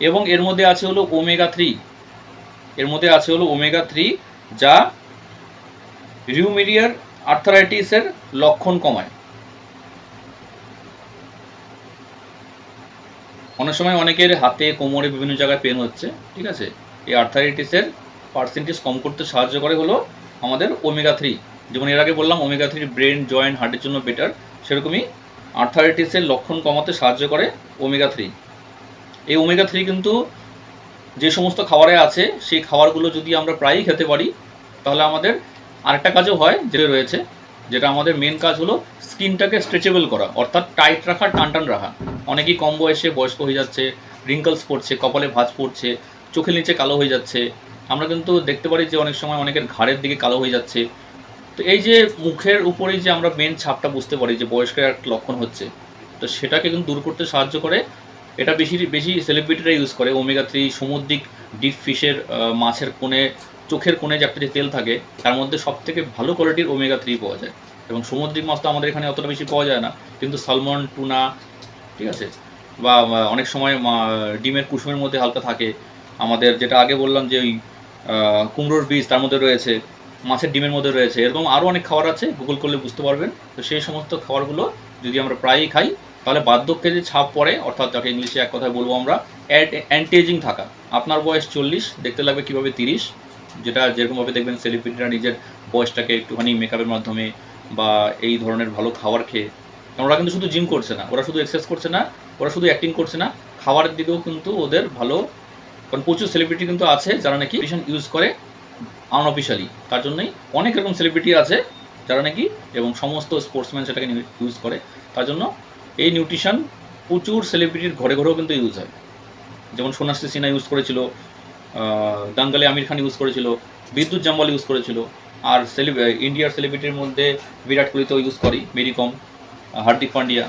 এবং এর মধ্যে আছে হলো ওমেগা থ্রি। এর মধ্যে আছে হলো ওমেগা থ্রি, যা রিউমেরিয়ার আর্থারাইটিসের লক্ষণ কমায়। অনেক সময় অনেকের হাতে, কোমরে বিভিন্ন জায়গায় পেন হচ্ছে, ঠিক আছে? এই আর্থারাইটিসের পার্সেন্টেজ কম করতে সাহায্য করে হলো আমাদের ওমেগা থ্রি। যেমন এর আগে বললাম, ওমেগা থ্রি ব্রেন, জয়েন্ট, হার্টের জন্য বেটার সেরকমই আর্থারাইটিসের লক্ষণ কমাতে সাহায্য করে ওমেগা থ্রি। এই ওমেগা থ্রি কিন্তু যে সমস্ত খাবারে আছে, সেই খাবারগুলো যদি আমরা প্রায়ই খেতে পারি, তাহলে আমাদের আরেকটা কাজও হয় যেটা রয়েছে, যেটা আমাদের মেন কাজ হলো স্কিনটাকে স্ট্রেচেবল করা, অর্থাৎ টাইট রাখা টান টান রাখা। অনেকেই কম বয়সে বয়স্ক হয়ে যাচ্ছে রিঙ্কলস পড়ছে, কপালে ভাঁজ পড়ছে, চোখের নিচে কালো হয়ে যাচ্ছে। আমরা কিন্তু দেখতে পারি যে অনেক সময় অনেকের ঘাড়ের দিকে কালো হয়ে যাচ্ছে। তো এই যে মুখের উপরেই যে আমরা মেন ছাপটা বুঝতে পারি যে বয়স্কের একটা লক্ষণ হচ্ছে, তো সেটাকে কিন্তু দূর করতে সাহায্য করে এটা বেশি বেশি সেলিব্রিটিরা ইউজ করে। ওমেগা থ্রি সমুদ্রিক ডিপ ফিশের মাছের কোণে, চোখের কোণে যে একটা যে তেল থাকে, তার মধ্যে সব থেকে ভালো কোয়ালিটির ওমেগা থ্রি পাওয়া যায়। এবং সমুদ্রিক মাছ তো আমাদের এখানে অতটা বেশি পাওয়া যায় না। কিন্তু সালমন টুনা ঠিক আছে? বা অনেক সময় ডিমের কুসুমের মধ্যে হালকা থাকে। আমাদের যেটা আগে বললাম যে ওই কুমড়োর বীজ তার মধ্যে রয়েছে, মাছের ডিমের মধ্যে রয়েছে। এরকম আরও অনেক খাবার আছে গুগল করলে বুঝতে পারবেন। তো সেই সমস্ত খাবারগুলো যদি আমরা প্রায়ই খাই তাহলে বার্ধক্যে যে ছাপ পড়ে, অর্থাৎ যাকে ইংলিশে এক কথায় বলব আমরা অ্যান্টি এজিং থাকা। আপনার বয়স চল্লিশ, দেখতে লাগবে কীভাবে তিরিশ, যেটা যেরকমভাবে দেখবেন সেলিব্রিটিরা নিজের বয়সটাকে একটুখানি মেকআপের মাধ্যমে বা এই ধরনের ভালো খাবার খেয়ে। কারণ ওরা কিন্তু শুধু জিম করছে না, ওরা শুধু এক্সারসাইজ করছে না, ওরা শুধু অ্যাক্টিং করছে না, খাবারের দিকেও কিন্তু ওদের ভালো, কারণ প্রচুর সেলিব্রিটি কিন্তু আছে যারা নাকি ভীষণ ইউজ করে আনঅফিসিয়ালি তার জন্যই অনেক রকম সেলিব্রিটি আছে যারা নাকি, এবং সমস্ত স্পোর্টসম্যান সেটাকে ইউজ করে। তার জন্য এই নিউট্রিশান প্রচুর সেলিব্রিটির ঘরে ঘরেও কিন্তু ইউজ হয়। যেমন সোনাশ্রী সিনহা ইউজ করেছিল দাঙ্গালে আমির খান ইউজ করেছিল, বিদ্যুৎ জাম্বাল ইউজ করেছিল, আর সেলিব ইন্ডিয়ার সেলিব্রিটির মধ্যে বিরাট কোহলি তো ইউজ করি, মেরি কম, হার্দিক পান্ডিয়া।